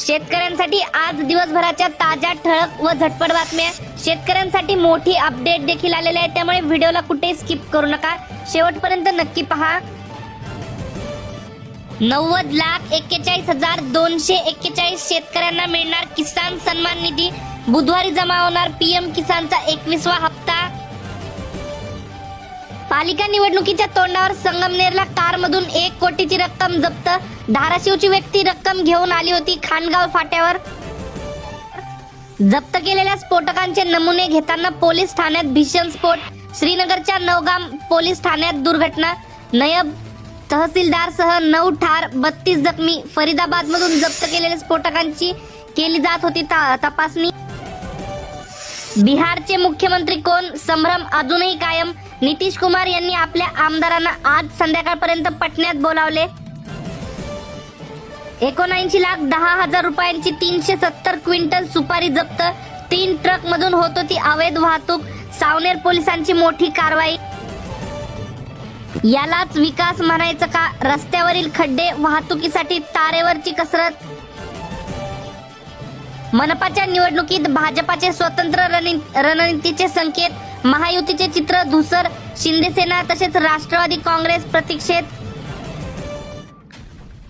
शेतकऱ्यांसाठी आज दिवसभराच्या ताज्या ठळक व झटपट बातम्या. शेतकऱ्यांसाठी मोठी अपडेट देखील आलेली आहे. त्यामुळे व्हिडिओला कुठे स्किप करू नका. शेवटपर्यंत नक्की पहा. नव्वद लाख एक्केचाळीस हजार दोनशे एक्केचाळीस शेतकऱ्यांना मिळणार किसान सन्मान निधी. बुधवारी जमा होणार पीएम किसानचा एकवीसवा हप्ता. पालिका निवडणुकीच्या तोंडावर संगमनेरला कारमधून एक कोटीची रक्कम जप्त. धाराशिवची व्यक्ती रक्कम घेऊन आली होती खानगाव फाट्यावर. जप्त केलेल्या स्फोटकांचे नमुने घेताना पोलीस ठाण्यात भीषण स्फोट. श्रीनगरच्या नवगाम पोलीस ठाण्यात दुर्घटना. नयब तहसीलदार सह नऊ ठार बत्तीस जखमी. फरीदाबादमधून जप्त केलेल्या स्फोटकांची केली जात होती तपासणी. बिहारचे मुख्यमंत्री कोण? संभ्रम अजूनही कायम. नितीश कुमार यांनी आपल्या आमदारांना आज संध्याकाळपर्यंत पटण्यात बोलावले. एकोणऐंशी लाख दहा हजार रुपयांची तीनशे सत्तर क्विंटल सुपारी जप्त. तीन ट्रक मधून होत होती अवैध वाहतूक. सावनेर पोलिसांची मोठी कारवाई. यालाच विकास म्हणायचं का? रस्त्यावरील खड्डे वाहतुकीसाठी तारेवरची कसरत. मनपाच्या निवडणुकीत भाजपाचे स्वतंत्र रणनीतीचे संकेत महायुतीचे चित्र धुसर शिंदेसेना तसेच राष्ट्रवादी काँग्रेस प्रतीक्षेत.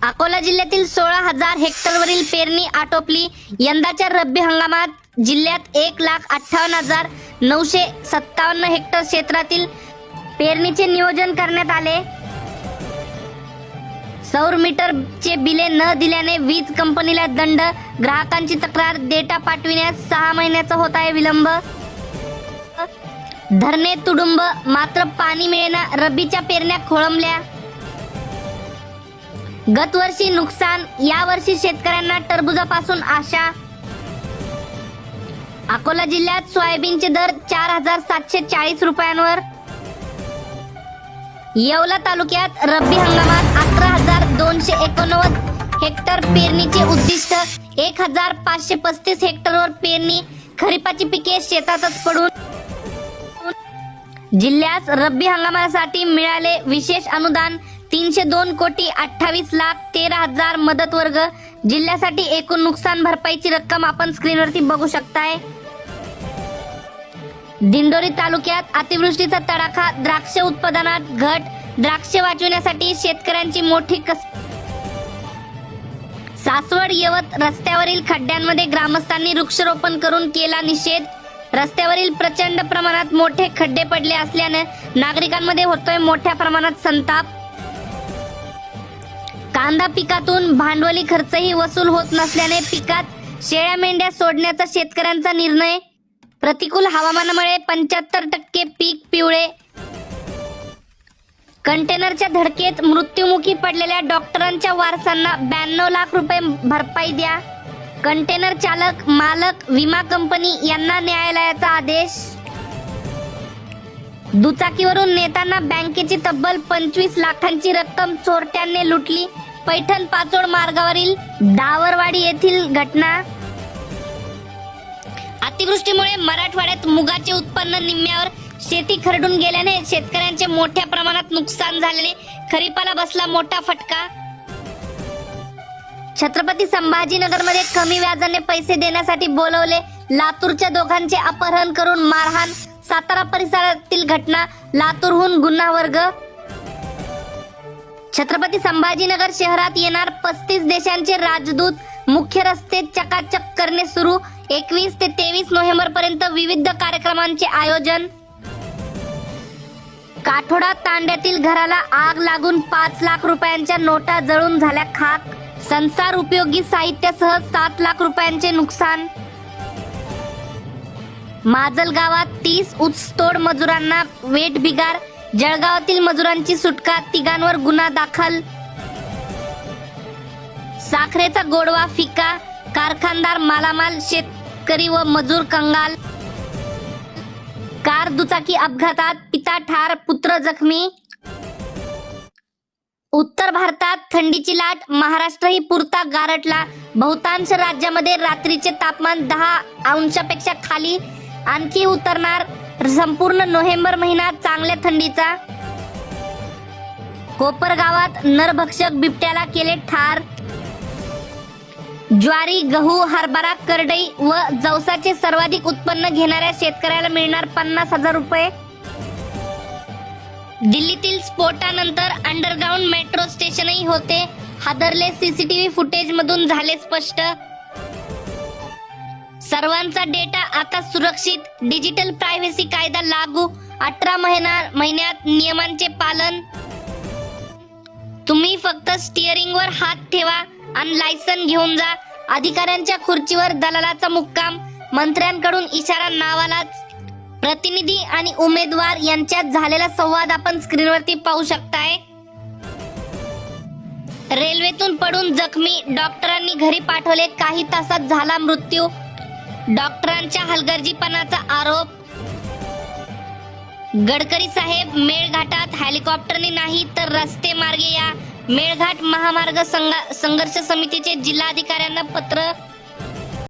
अकोला जिल्ह्यातील सोळा हजार हेक्टरवरील पेरणी आटोपली. यंदाच्या रब्बी हंगामात जिल्ह्यात एक लाख अठ्ठावन्न हजार नऊशे सत्तावन्न हेक्टर क्षेत्रातील पेरणीचे नियोजन करण्यात आले. सौर मीटरचे बिले न दिल्याने वीज कंपनीला दंड ग्राहकांची तक्रार डेटा पाठविण्यास सहा महिन्याचा होत आहे विलंब. धरणे तुडुंब मात्र पाणी मिळेना रब्बीच्या पेरण्या खोळंबल्या. गतवर्षी नुकसान यावर्षी शेतकऱ्यांना टरबुजापासून आशा. अकोला जिल्ह्यात सोयाबीनचे दर चार हजार सातशे चाळीस रुपयांवर. येवला तालुक्यात रब्बी हंगामात अकरा हजार दोनशे एकोणनव्वद हेक्टर पेरणीचे उद्दिष्ट एक हजार पाचशे पस्तीस हेक्टरवर पेरणी. खरीपाची पिके शेतातच पडून जिल्ह्यास रब्बी हंगामासाठी मिळाले विशेष अनुदान तीनशे दोन कोटी अठ्ठावीस लाख तेरा हजार मदत वर्ग. जिल्ह्यासाठी एकूण नुकसान भरपाईची रक्कम आपण स्क्रीनवरती बघू शकताय. दिंडोरी तालुक्यात अतिवृष्टीचा तडाखा द्राक्ष उत्पादनात घट द्राक्ष वाचविण्यासाठी शेतकऱ्यांची मोठी कस सासवड यवत रस्त्यावरील खड्ड्यांमध्ये ग्रामस्थांनी वृक्षारोपण करून केला निषेध. रस्त्यावरील प्रचंड प्रमाणात मोठे खड्डे पडले असल्याने नागरिकांमध्ये होतोय मोठ्या प्रमाणात संताप. कांदा पिकातून भांडवली खर्चही वसूल होत नसल्याने पिकात शेळ्या मेंढ्या सोडण्याचा शेतकऱ्यांचा निर्णय. प्रतिकूल हवामानामुळे पंच्याहत्तर टक्के पीक पिवळे. कंटेनरच्या धडकेत मृत्युमुखी पडलेल्या डॉक्टरांच्या वारसांना ब्याण्णव लाख रुपये भरपाई द्या. कंटेनर चालक मालक विमा कंपनी यांना न्यायालयाचा आदेश. दुचाकीवरून नेताना बँकेची तब्बल पंचवीस लाखांची रक्कम चोरट्यांनी लुटली. पैठण पाचोड मार्गावरील दावरवाडी येथील घटना. अतिवृष्टीमुळे मराठवाड्यात मुगाचे उत्पन्न निम्म्यावर शेती खरडून गेल्याने शेतकऱ्यांचे मोठ्या प्रमाणात नुकसान झाल्याने खरीपाला बसला मोठा फटका. छत्रपती संभाजीनगरमध्ये कमी व्याजाने पैसे देण्यासाठी बोलवले लातूरच्या दोघांचे अपहरण करून मारहाण सातारा परिसरातील घटना लातूरहून गुन्हा वर्ग. छत्रपती संभाजीनगर शहरात येणार पस्तीस देशांचे राजदूत मुख्य रस्ते चकाचक करणे सुरू. एकवीस ते तेवीस नोव्हेंबर पर्यंत विविध कार्यक्रमांचे आयोजन. काठोडा तांड्यातील घराला आग लागून पाच लाख रुपयांच्या नोटा जळून झाल्या खाक. संसार उपयोगी साहित्यासह सात लाख रुपयांचे नुकसान. माजल गावात तीस ऊसतोड मजुरांना वेट बिगार. जळगावातील मजुरांची सुटका तिघांवर गुन्हा दाखल. साखरेचा गोडवा फिका कारखानदार मालामाल शेतकरी व मजूर कंगाल. कार दुचाकी अपघातात पिता ठार पुत्र जखमी. उत्तर भारतात थंडीची लाट महाराष्ट्रही पुरता गारटला बहुतांश राज्यामध्ये रात्रीचे तापमान दहा अंशापेक्षा खाली. आणखी उतरणार संपूर्ण नोव्हेंबर महिना चांगल्या थंडीचा. कोपर गावात नरभक्षक बिबट्याला केले ठार. ज्वारी गहू हरभरा करडई व जवसाचे सर्वाधिक उत्पन्न घेणाऱ्या शेतकऱ्याला मिळणार पन्नास हजार रुपये. दिल्लीतील स्फोटानंतर अंडरग्राऊंड मेट्रो स्टेशनही होते. हादरले सीसीटीव्ही फुटेज मधून झाले स्पष्ट. सर्वांचा डेटा आता सुरक्षित. डिजिटल प्रायव्हसी कायदा लागू. अठरा महिना महिन्यात नियमांचे पालन. तुम्ही फक्त स्टिअरिंग वर हात ठेवा. आणि लायसन घेऊन जा. अधिकाऱ्यांच्या खुर्चीवर दलालाचा मुक्काम. मंत्र्यांकडून इशारा नावालाच. प्रतिनिधी आणि उमेदवार यांच्यात झालेला संवाद आपण स्क्रीनवरती पाहू शकताय. रेल्वेतून पडून जखमी डॉक्टरांनी घरी पाठवले. काही तासात झाला मृत्यू. डॉक्टरांच्या हलगर्जीपणाचा आरोप. गडकरी साहेब मेळघाटात हेलिकॉप्टरने नाही तर रस्ते मार्गे या. मेळघाट महामार्ग संघर्ष समितीचे जिल्हाधिकाऱ्यांना पत्र